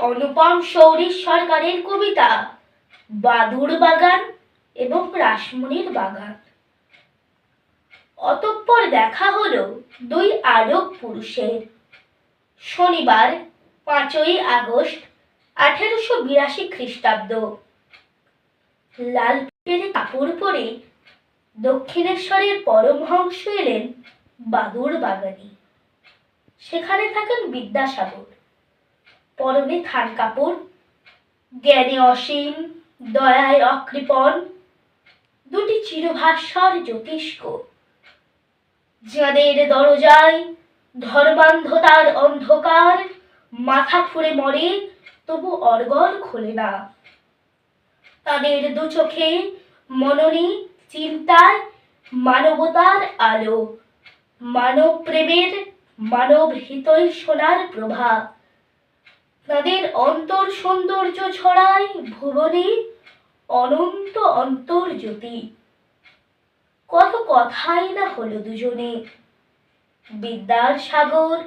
অনুপম শৌরী সরকারের কবিতা বাদুর বাগান এবং রাসমণির বাগান। অতঃপর দেখা হলো দুই আলোক পুরুষের। শনিবার, পাঁচই আগস্ট, আঠেরোশো বিরাশি খ্রিস্টাব্দ। লাল কাপড় পরে দক্ষিণেশ্বরের পরমহংস এলেন বাদুর বাগানে। সেখানে থাকেন বিদ্যাসাগর। পরনে থান কাপড়, জ্ঞানে অসীম, দয়ায় অকৃপণ, দুটি চিরভাস্বর জ্যোতিষ্ক। যাদের দরজায় ধর্মান্ধতার অন্ধকার, মাথা ফুঁড়ে মরে, তবু অর্গল খোলে না। তাদের দু চোখে মননী চিন্তায়, মানবতার আলো মানব প্রেমের মানব হিতৈ সোনার প্রভা তাদের অন্তর সৌন্দর্য ছড়ায় ভুবনে অনন্ত অন্তর্জ্যোতি কত কথাই না হলো দুজনে। বিদ্যার সাগর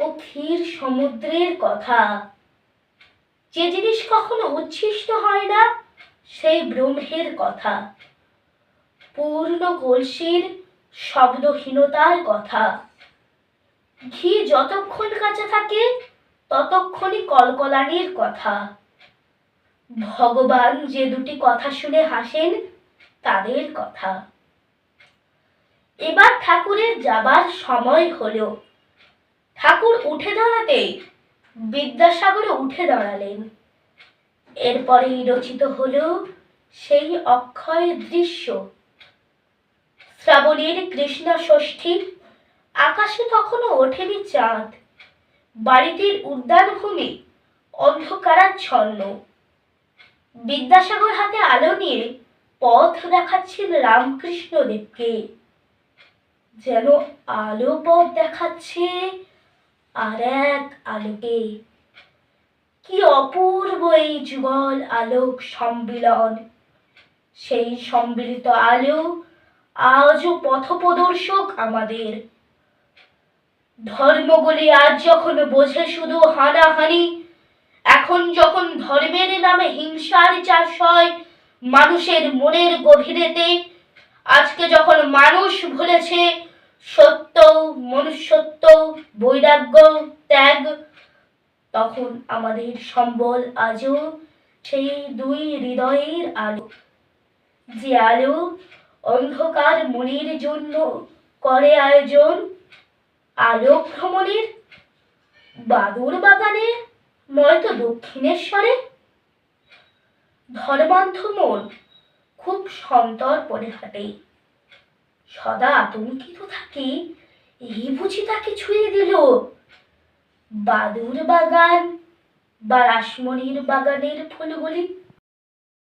ও ক্ষীর সমুদ্রের কথা। যে জিনিস কখনো উচ্ছিষ্ট হয় না, সেই ব্রহ্মের কথা। পূর্ণ কলসির শব্দহীনতার কথা। ঘি যতক্ষণ কাঁচা থাকে ততক্ষণই কলকলানির কথা। ভগবান যে দুটি কথা শুনে হাসেন, তাদের কথা। এবার ঠাকুরের যাবার সময় হলো। ঠাকুর উঠে দাঁড়াতেই বিদ্যাসাগরে উঠে দাঁড়ালেন। এরপরেই রচিত হলো সেই অক্ষয় দৃশ্য। শ্রাবণীর কৃষ্ণা ষষ্ঠী আকাশে তখনও ওঠেনি চাঁদ। বাড়িটির উদ্যানভূমি অন্ধকারাচ্ছন্ন। বিদ্যাসাগর হাতে আলো নিয়ে পথ দেখাচ্ছেন রামকৃষ্ণ দেবকে যেন আলো পথ দেখাচ্ছে আর এক আলোকে। কি অপূর্ব এই যুগল আলোক সম্মিলন। সেই সম্মিলিত আলো আজও পথপ্রদর্শক আমাদের। ধর্মগুলি আজ যখন বোঝে শুধু হানাহানি, এখন যখন ধর্মের নামে হিংসার চাষ হয় মানুষের মনের গভীরেতে, আজকে যখন মানুষ ভুলেছে সত্য, মনুষ্যত্ব, বৈরাগ্য, ত্যাগ, তখন আমাদের সম্বল আজও সেই দুই হৃদয়ের আলো। যে আলো অন্ধকার মনির জন্য করে আয়োজন আলো ভ্রমণের বাদুর বাগানে নয়তো দক্ষিণেশ্বরে। ধর্মান্ধ মন খুব সন্তর্পণে হাঁটে। সদা আতঙ্কিত থাকে, এই বুঝি তাকে ছুঁয়ে দিল। বাদুর বাগান বা রাসমণির বাগানের ফুলগুলি